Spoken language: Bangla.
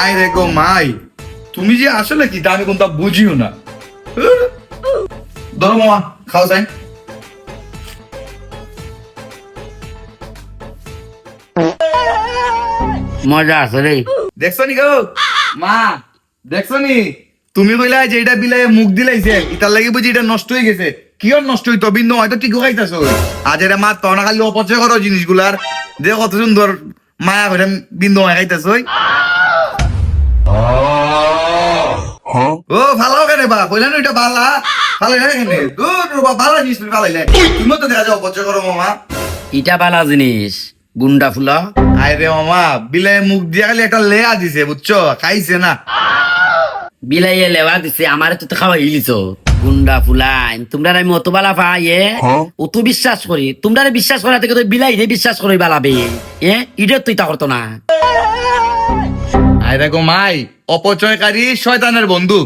আয় রে গো মাই। তুমি যে আসলে কি তা আমি কোনটা বুঝিও না। ধরো মামা খাও যাই মজা আছে রে। দেখছ নি গো? মা দেখছ নি? তুমি কইলা যে এটা বিলাই মুখ দিলাইছে ইতার লাগি বুঝি এটা নষ্ট হয়ে গেছে। কি আর নষ্ট হইতো? বিন্দু হয়তো ঠিক খাইতাছো। আজ এটা মা তো না খালি অপচয় করো জিনিসগুলার যে কত সুন্দর মায়া করে বিন্দু হয় খাইতাছো ও ভালো কেন বা কইলা না এটা ভালা ভালো কেন? দূর বা ভালো জিনিস তুমি ভালো তুমি তো দেখা অপচয় করো মামা। ইটা বালা জিনিস। গুন্ডা ফুলা। আয় মামা বিলাই মুখ দিয়া খালি একটা লেয়া দিছে বুঝছ? খাইছে না। বিলাইয়ে লেওয়া দিছে আমারে তো খাওয়া ইলিছ গুন্ডা ফুলাইন তোমরা আমি অত বালা পাইয়ে অত বিশ্বাস করি। তোমরা বিশ্বাস করা থেকে তো বিলাই রে বিশ্বাস করি বালাবে এ ইডের তুই তা করতো না। আয় দেখো মাই অপচয়কারী শয়তানের বন্ধু